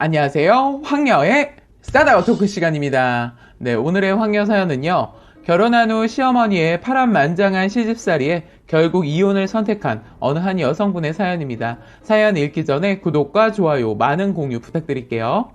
안녕하세요. 황녀의 싸다가 토크 시간입니다. 네, 오늘의 황녀 사연은요. 결혼한 후 시어머니의 파란만장한 시집살이에 결국 이혼을 선택한 어느 한 여성분의 사연입니다. 사연 읽기 전에 구독과 좋아요, 많은 공유 부탁드릴게요.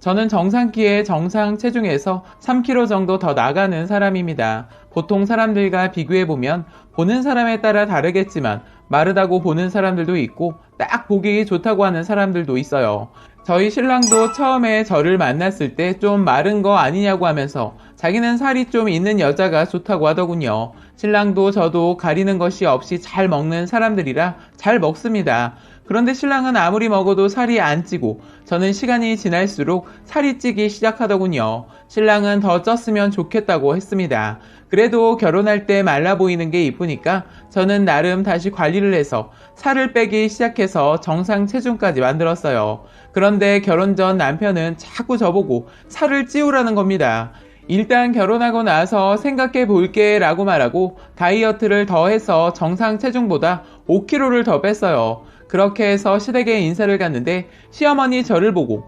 저는 정상키의 정상 체중에서 3kg 정도 더 나가는 사람입니다. 보통 사람들과 비교해보면 보는 사람에 따라 다르겠지만 마르다고 보는 사람들도 있고 딱 보기 좋다고 하는 사람들도 있어요. 저희 신랑도 처음에 저를 만났을 때 좀 마른 거 아니냐고 하면서 자기는 살이 좀 있는 여자가 좋다고 하더군요. 신랑도 저도 가리는 것이 없이 잘 먹는 사람들이라 잘 먹습니다. 그런데 신랑은 아무리 먹어도 살이 안 찌고 저는 시간이 지날수록 살이 찌기 시작하더군요. 신랑은 더 쪘으면 좋겠다고 했습니다. 그래도 결혼할 때 말라 보이는 게 이쁘니까 저는 나름 다시 관리를 해서 살을 빼기 시작해서 정상 체중까지 만들었어요. 그런데 결혼 전 남편은 자꾸 저보고 살을 찌우라는 겁니다. 일단 결혼하고 나서 생각해 볼게 라고 말하고 다이어트를 더 해서 정상 체중보다 5kg를 더 뺐어요. 그렇게 해서 시댁에 인사를 갔는데 시어머니 저를 보고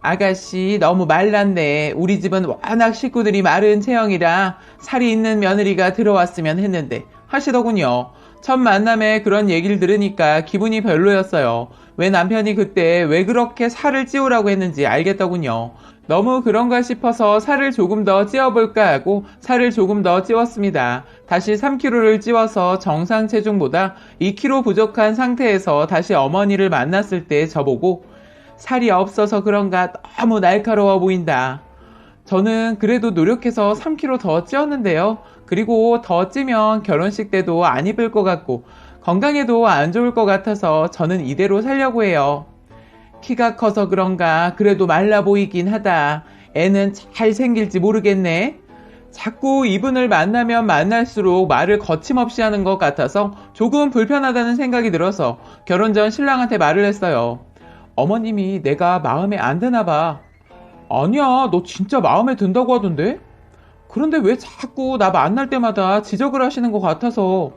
아가씨 너무 말랐네. 우리 집은 워낙 식구들이 마른 체형이라 살이 있는 며느리가 들어왔으면 했는데 하시더군요. 첫 만남에 그런 얘기를 들으니까 기분이 별로였어요. 왜 남편이 그때 왜 그렇게 살을 찌우라고 했는지 알겠더군요. 너무 그런가 싶어서 살을 조금 더 찌워볼까 하고 살을 조금 더 찌웠습니다. 다시 3kg를 찌워서 정상 체중보다 2kg 부족한 상태에서 다시 어머니를 만났을 때 저보고 살이 없어서 그런가 너무 날카로워 보인다. 저는 그래도 노력해서 3kg 더 찌웠는데요. 그리고 더 찌면 결혼식 때도 안 입을 것 같고 건강에도 안 좋을 것 같아서 저는 이대로 살려고 해요. 키가 커서 그런가 그래도 말라 보이긴 하다. 애는 잘 생길지 모르겠네. 자꾸 이분을 만나면 만날수록 말을 거침없이 하는 것 같아서 조금 불편하다는 생각이 들어서 결혼 전 신랑한테 말을 했어요. 어머님이 내가 마음에 안 드나 봐. 아니야, 너 진짜 마음에 든다고 하던데? 그런데 왜 자꾸 나 만날 때마다 지적을 하시는 것 같아서.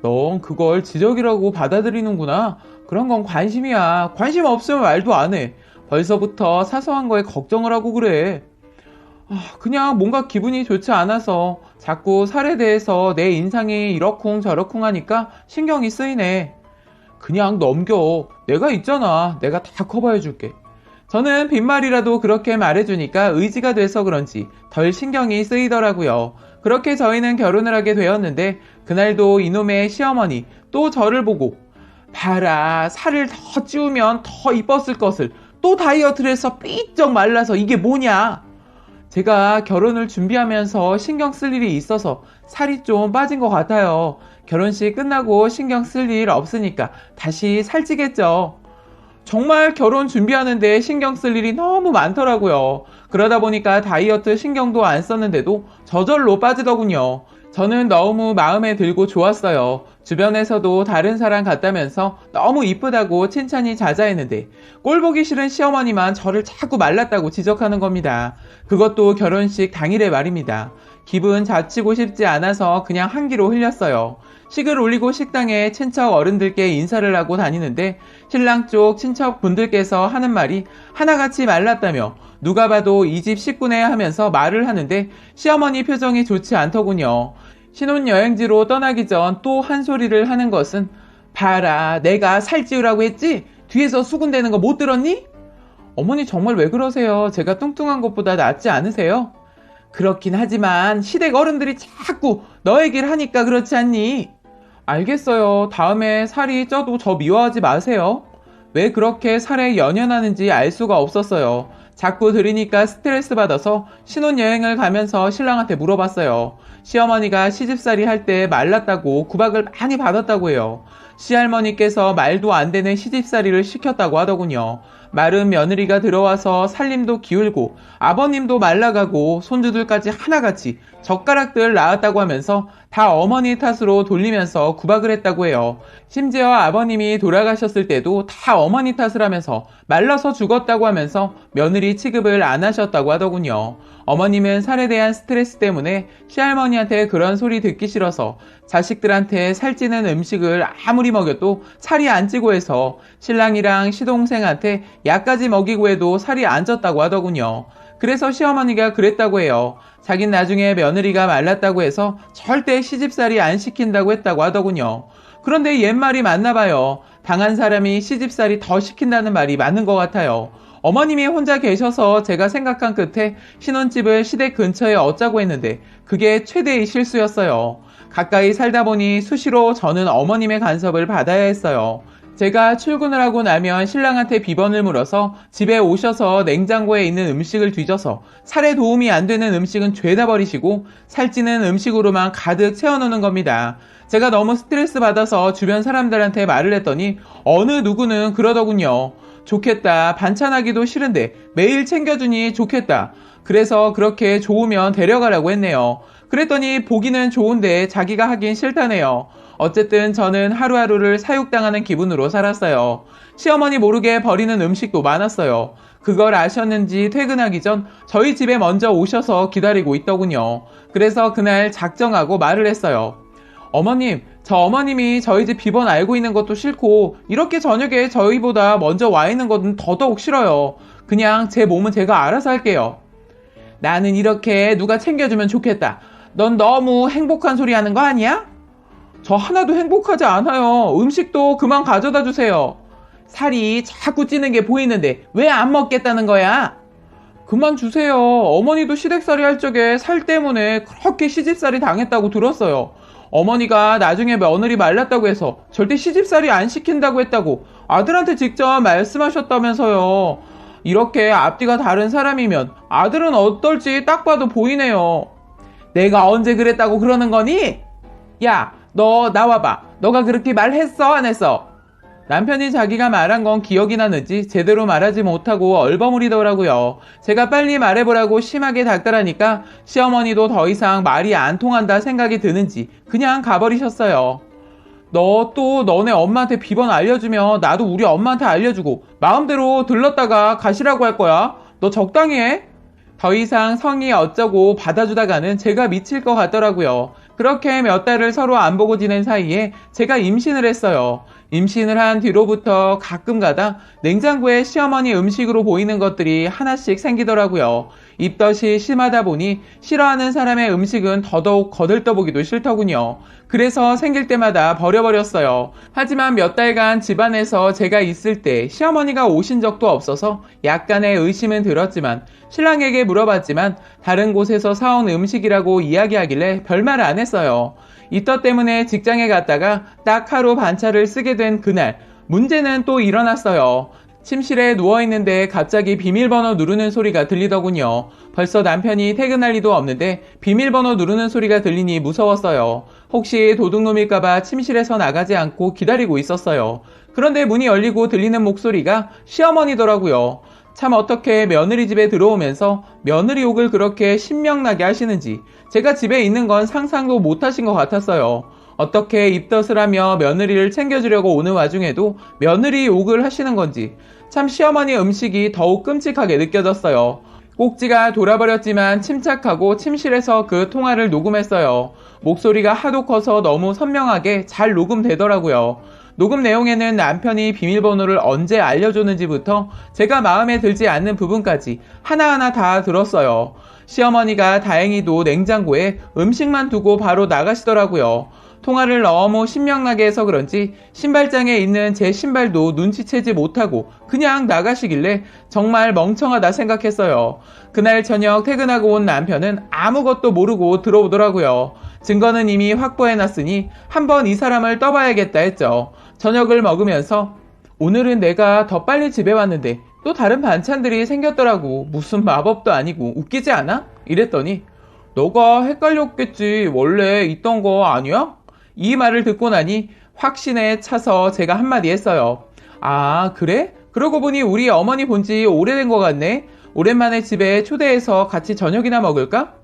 넌 그걸 지적이라고 받아들이는구나. 그런 건 관심이야. 관심 없으면 말도 안 해. 벌써부터 사소한 거에 걱정을 하고 그래. 아, 그냥 뭔가 기분이 좋지 않아서 자꾸 살에 대해서 내 인상이 이러쿵 저러쿵 하니까 신경이 쓰이네. 그냥 넘겨. 내가 있잖아. 내가 다 커버해 줄게. 저는 빈말이라도 그렇게 말해주니까 의지가 돼서 그런지 덜 신경이 쓰이더라고요. 그렇게 저희는 결혼을 하게 되었는데 그날도 이놈의 시어머니 또 저를 보고 봐라 살을 더 찌우면 더 이뻤을 것을 또 다이어트를 해서 삐쩍 말라서 이게 뭐냐 제가 결혼을 준비하면서 신경 쓸 일이 있어서 살이 좀 빠진 것 같아요 결혼식 끝나고 신경 쓸 일 없으니까 다시 살찌겠죠 정말 결혼 준비하는데 신경 쓸 일이 너무 많더라고요. 그러다 보니까 다이어트 신경도 안 썼는데도 저절로 빠지더군요. 저는 너무 마음에 들고 좋았어요. 주변에서도 다른 사람 같다면서 너무 이쁘다고 칭찬이 자자했는데 꼴 보기 싫은 시어머니만 저를 자꾸 말랐다고 지적하는 겁니다. 그것도 결혼식 당일의 말입니다. 기분 자치고 싶지 않아서 그냥 한기로 흘렸어요. 식을 올리고 식당에 친척 어른들께 인사를 하고 다니는데 신랑 쪽 친척 분들께서 하는 말이 하나같이 말랐다며 누가 봐도 이 집 식구네 하면서 말을 하는데 시어머니 표정이 좋지 않더군요. 신혼여행지로 떠나기 전 또 한 소리를 하는 것은 봐라 내가 살찌우라고 했지? 뒤에서 수군대는 거 못 들었니? 어머니 정말 왜 그러세요? 제가 뚱뚱한 것보다 낫지 않으세요? 그렇긴 하지만 시댁 어른들이 자꾸 너 얘기를 하니까 그렇지 않니? 알겠어요. 다음에 살이 쪄도 저 미워하지 마세요. 왜 그렇게 살에 연연하는지 알 수가 없었어요. 자꾸 들으니까 스트레스 받아서 신혼여행을 가면서 신랑한테 물어봤어요. 시어머니가 시집살이 할 때 말랐다고 구박을 많이 받았다고 해요. 시할머니께서 말도 안 되는 시집살이를 시켰다고 하더군요. 마른 며느리가 들어와서 살림도 기울고 아버님도 말라가고 손주들까지 하나같이 젓가락들 낳았다고 하면서 다 어머니 탓으로 돌리면서 구박을 했다고 해요. 심지어 아버님이 돌아가셨을 때도 다 어머니 탓을 하면서 말라서 죽었다고 하면서 며느리 취급을 안 하셨다고 하더군요. 어머님은 살에 대한 스트레스 때문에 시할머니한테 그런 소리 듣기 싫어서 자식들한테 살찌는 음식을 아무리 먹여도 살이 안 찌고 해서 신랑이랑 시동생한테 약까지 먹이고 해도 살이 안 쪘다고 하더군요. 그래서 시어머니가 그랬다고 해요. 자긴 나중에 며느리가 말랐다고 해서 절대 시집살이 안 시킨다고 했다고 하더군요. 그런데 옛말이 맞나 봐요. 당한 사람이 시집살이 더 시킨다는 말이 맞는 것 같아요. 어머님이 혼자 계셔서 제가 생각한 끝에 신혼집을 시댁 근처에 얻자고 했는데 그게 최대의 실수였어요. 가까이 살다 보니 수시로 저는 어머님의 간섭을 받아야 했어요. 제가 출근을 하고 나면 신랑한테 비번을 물어서 집에 오셔서 냉장고에 있는 음식을 뒤져서 살에 도움이 안 되는 음식은 죄다 버리시고 살찌는 음식으로만 가득 채워놓는 겁니다. 제가 너무 스트레스 받아서 주변 사람들한테 말을 했더니 어느 누구는 그러더군요. 좋겠다. 반찬하기도 싫은데 매일 챙겨주니 좋겠다. 그래서 그렇게 좋으면 데려가라고 했네요. 그랬더니 보기는 좋은데 자기가 하긴 싫다네요. 어쨌든 저는 하루하루를 사육당하는 기분으로 살았어요. 시어머니 모르게 버리는 음식도 많았어요. 그걸 아셨는지 퇴근하기 전 저희 집에 먼저 오셔서 기다리고 있더군요. 그래서 그날 작정하고 말을 했어요. 어머님, 저 어머님이 저희 집 비번 알고 있는 것도 싫고 이렇게 저녁에 저희보다 먼저 와 있는 것은 더더욱 싫어요. 그냥 제 몸은 제가 알아서 할게요. 나는 이렇게 누가 챙겨주면 좋겠다. 넌 너무 행복한 소리 하는 거 아니야? 저 하나도 행복하지 않아요. 음식도 그만 가져다 주세요. 살이 자꾸 찌는 게 보이는데 왜 안 먹겠다는 거야? 그만 주세요. 어머니도 시댁살이 할 적에 살 때문에 그렇게 시집살이 당했다고 들었어요. 어머니가 나중에 며느리 말랐다고 해서 절대 시집살이 안 시킨다고 했다고 아들한테 직접 말씀하셨다면서요. 이렇게 앞뒤가 다른 사람이면 아들은 어떨지 딱 봐도 보이네요. 내가 언제 그랬다고 그러는 거니? 야, 너 나와봐. 너가 그렇게 말했어? 안 했어? 남편이 자기가 말한 건 기억이 나는지 제대로 말하지 못하고 얼버무리더라고요. 제가 빨리 말해보라고 심하게 닥달하니까 시어머니도 더 이상 말이 안 통한다 생각이 드는지 그냥 가버리셨어요. 너 또 너네 엄마한테 비번 알려주면 나도 우리 엄마한테 알려주고 마음대로 들렀다가 가시라고 할 거야. 너 적당히 해. 더 이상 성이 어쩌고 받아주다가는 제가 미칠 것 같더라고요. 그렇게 몇 달을 서로 안 보고 지낸 사이에 제가 임신을 했어요. 임신을 한 뒤로부터 가끔 가다 냉장고에 시어머니 음식으로 보이는 것들이 하나씩 생기더라고요. 입덧이 심하다 보니 싫어하는 사람의 음식은 더더욱 거들떠보기도 싫더군요. 그래서 생길 때마다 버려버렸어요. 하지만 몇 달간 집안에서 제가 있을 때 시어머니가 오신 적도 없어서 약간의 의심은 들었지만 신랑에게 물어봤지만 다른 곳에서 사온 음식이라고 이야기하길래 별말 안 했어요. 이터 때문에 직장에 갔다가 딱 하루 반차를 쓰게 된 그날 문제는 또 일어났어요. 침실에 누워있는데 갑자기 비밀번호 누르는 소리가 들리더군요. 벌써 남편이 퇴근할 리도 없는데 비밀번호 누르는 소리가 들리니 무서웠어요. 혹시 도둑놈일까봐 침실에서 나가지 않고 기다리고 있었어요. 그런데 문이 열리고 들리는 목소리가 시어머니더라고요. 참 어떻게 며느리 집에 들어오면서 며느리 욕을 그렇게 신명나게 하시는지 제가 집에 있는 건 상상도 못 하신 것 같았어요. 어떻게 입덧을 하며 며느리를 챙겨주려고 오는 와중에도 며느리 욕을 하시는 건지 참 시어머니 음식이 더욱 끔찍하게 느껴졌어요. 꼭지가 돌아버렸지만 침착하고 침실에서 그 통화를 녹음했어요. 목소리가 하도 커서 너무 선명하게 잘 녹음되더라고요. 녹음 내용에는 남편이 비밀번호를 언제 알려줬는지부터 제가 마음에 들지 않는 부분까지 하나하나 다 들었어요. 시어머니가 다행히도 냉장고에 음식만 두고 바로 나가시더라고요. 통화를 너무 신명나게 해서 그런지 신발장에 있는 제 신발도 눈치채지 못하고 그냥 나가시길래 정말 멍청하다 생각했어요. 그날 저녁 퇴근하고 온 남편은 아무것도 모르고 들어오더라고요. 증거는 이미 확보해놨으니 한번 이 사람을 떠봐야겠다 했죠. 저녁을 먹으면서 오늘은 내가 더 빨리 집에 왔는데 또 다른 반찬들이 생겼더라고. 무슨 마법도 아니고 웃기지 않아? 이랬더니 너가 헷갈렸겠지. 원래 있던 거 아니야? 이 말을 듣고 나니 확신에 차서 제가 한마디 했어요. 아, 그래? 그러고 보니 우리 어머니 본 지 오래된 것 같네. 오랜만에 집에 초대해서 같이 저녁이나 먹을까?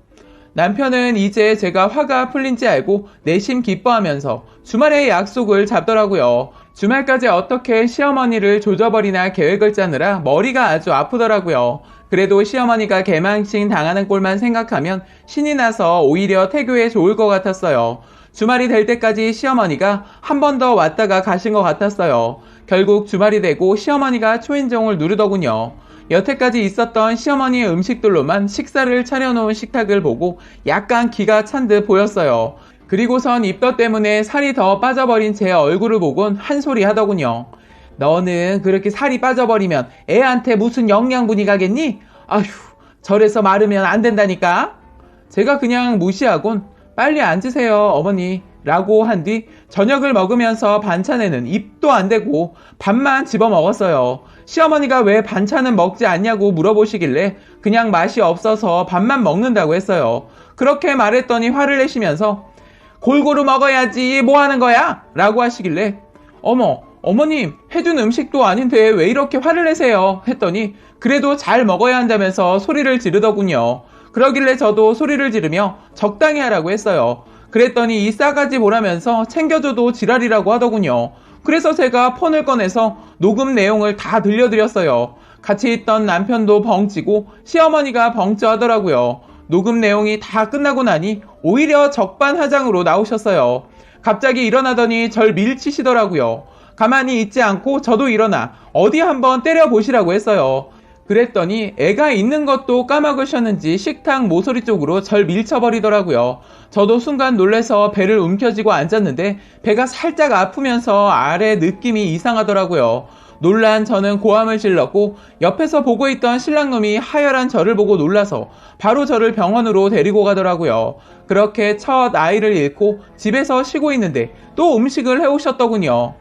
남편은 이제 제가 화가 풀린지 알고 내심 기뻐하면서 주말에 약속을 잡더라고요. 주말까지 어떻게 시어머니를 조져버리나 계획을 짜느라 머리가 아주 아프더라고요. 그래도 시어머니가 개망신 당하는 꼴만 생각하면 신이 나서 오히려 태교에 좋을 것 같았어요. 주말이 될 때까지 시어머니가 한 번 더 왔다가 가신 것 같았어요. 결국 주말이 되고 시어머니가 초인종을 누르더군요. 여태까지 있었던 시어머니의 음식들로만 식사를 차려놓은 식탁을 보고 약간 기가 찬 듯 보였어요. 그리고선 입덧 때문에 살이 더 빠져버린 제 얼굴을 보곤 한 소리 하더군요. 너는 그렇게 살이 빠져버리면 애한테 무슨 영양분이 가겠니? 아휴, 저래서 마르면 안 된다니까? 제가 그냥 무시하곤 빨리 앉으세요, 어머니. 라고 한 뒤 저녁을 먹으면서 반찬에는 입도 안 대고 밥만 집어 먹었어요. 시어머니가 왜 반찬은 먹지 않냐고 물어보시길래 그냥 맛이 없어서 밥만 먹는다고 했어요. 그렇게 말했더니 화를 내시면서 골고루 먹어야지 뭐 하는 거야? 라고 하시길래 어머 어머님 해준 음식도 아닌데 왜 이렇게 화를 내세요? 했더니 그래도 잘 먹어야 한다면서 소리를 지르더군요. 그러길래 저도 소리를 지르며 적당히 하라고 했어요. 그랬더니 이 싸가지 보라면서 챙겨줘도 지랄이라고 하더군요. 그래서 제가 폰을 꺼내서 녹음 내용을 다 들려드렸어요. 같이 있던 남편도 벙찌고 시어머니가 벙찌 하더라고요. 녹음 내용이 다 끝나고 나니 오히려 적반하장으로 나오셨어요. 갑자기 일어나더니 절 밀치시더라고요. 가만히 있지 않고 저도 일어나 어디 한번 때려보시라고 했어요. 그랬더니 애가 있는 것도 까먹으셨는지 식탁 모서리 쪽으로 절 밀쳐버리더라고요. 저도 순간 놀래서 배를 움켜쥐고 앉았는데 배가 살짝 아프면서 아래 느낌이 이상하더라고요. 놀란 저는 고함을 질렀고 옆에서 보고 있던 신랑놈이 하열한 저를 보고 놀라서 바로 저를 병원으로 데리고 가더라고요. 그렇게 첫 아이를 잃고 집에서 쉬고 있는데 또 음식을 해오셨더군요.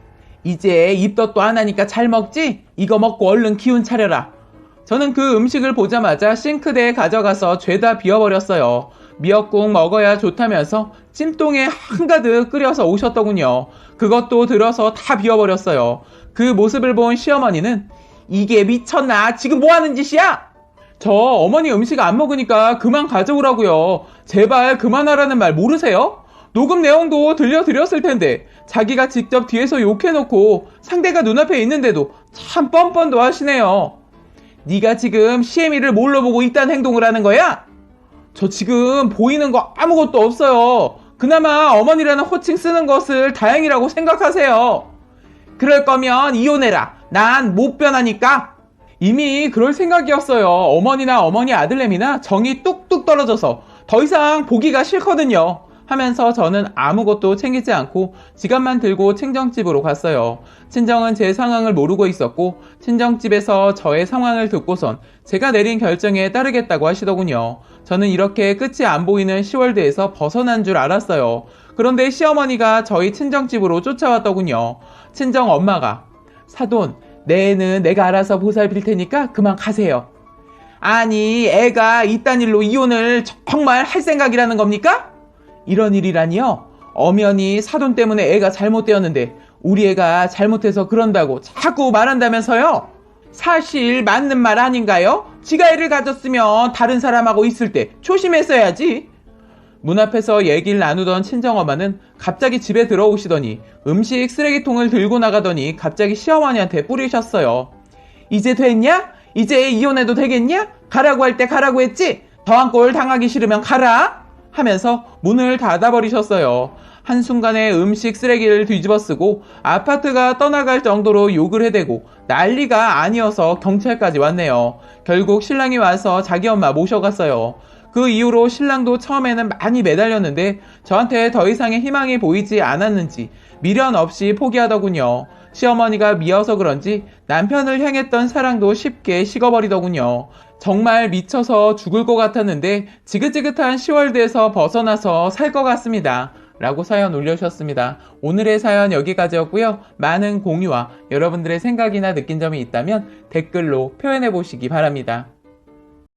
이제 입덧도 안 하니까 잘 먹지? 이거 먹고 얼른 기운 차려라. 저는 그 음식을 보자마자 싱크대에 가져가서 죄다 비워버렸어요. 미역국 먹어야 좋다면서 찜통에 한가득 끓여서 오셨더군요. 그것도 들어서 다 비워버렸어요. 그 모습을 본 시어머니는 이게 미쳤나? 지금 뭐 하는 짓이야? 저 어머니 음식 안 먹으니까 그만 가져오라고요. 제발 그만하라는 말 모르세요? 녹음 내용도 들려드렸을 텐데 자기가 직접 뒤에서 욕해놓고 상대가 눈앞에 있는데도 참 뻔뻔도 하시네요. 네가 지금 시애미를 뭘로 보고 이딴 행동을 하는 거야? 저 지금 보이는 거 아무것도 없어요. 그나마 어머니라는 호칭 쓰는 것을 다행이라고 생각하세요. 그럴 거면 이혼해라. 난 못 변하니까. 이미 그럴 생각이었어요. 어머니나 어머니 아들내미나 정이 뚝뚝 떨어져서 더 이상 보기가 싫거든요. 하면서 저는 아무것도 챙기지 않고 지갑만 들고 친정집으로 갔어요. 친정은 제 상황을 모르고 있었고 친정집에서 저의 상황을 듣고선 제가 내린 결정에 따르겠다고 하시더군요. 저는 이렇게 끝이 안 보이는 10월대에서 벗어난 줄 알았어요. 그런데 시어머니가 저희 친정집으로 쫓아왔더군요. 친정 엄마가 사돈 내 애는 내가 알아서 보살필 테니까 그만 가세요. 아니 애가 이딴 일로 이혼을 정말 할 생각이라는 겁니까? 이런 일이라니요? 엄연히 사돈 때문에 애가 잘못되었는데 우리 애가 잘못해서 그런다고 자꾸 말한다면서요? 사실 맞는 말 아닌가요? 지가 애를 가졌으면 다른 사람하고 있을 때 조심했어야지. 문 앞에서 얘기를 나누던 친정엄마는 갑자기 집에 들어오시더니 음식 쓰레기통을 들고 나가더니 갑자기 시어머니한테 뿌리셨어요. 이제 됐냐? 이제 이혼해도 되겠냐? 가라고 할 때 가라고 했지? 더한 꼴 당하기 싫으면 가라! 하면서 문을 닫아버리셨어요. 한순간에 음식 쓰레기를 뒤집어 쓰고 아파트가 떠나갈 정도로 욕을 해대고 난리가 아니어서 경찰까지 왔네요. 결국 신랑이 와서 자기 엄마 모셔갔어요. 그 이후로 신랑도 처음에는 많이 매달렸는데 저한테 더 이상의 희망이 보이지 않았는지 미련 없이 포기하더군요. 시어머니가 미워서 그런지 남편을 향했던 사랑도 쉽게 식어버리더군요. 정말 미쳐서 죽을 것 같았는데 지긋지긋한 10월대에서 벗어나서 살 것 같습니다. 라고 사연 올려주셨습니다. 오늘의 사연 여기까지였고요. 많은 공유와 여러분들의 생각이나 느낀 점이 있다면 댓글로 표현해 보시기 바랍니다.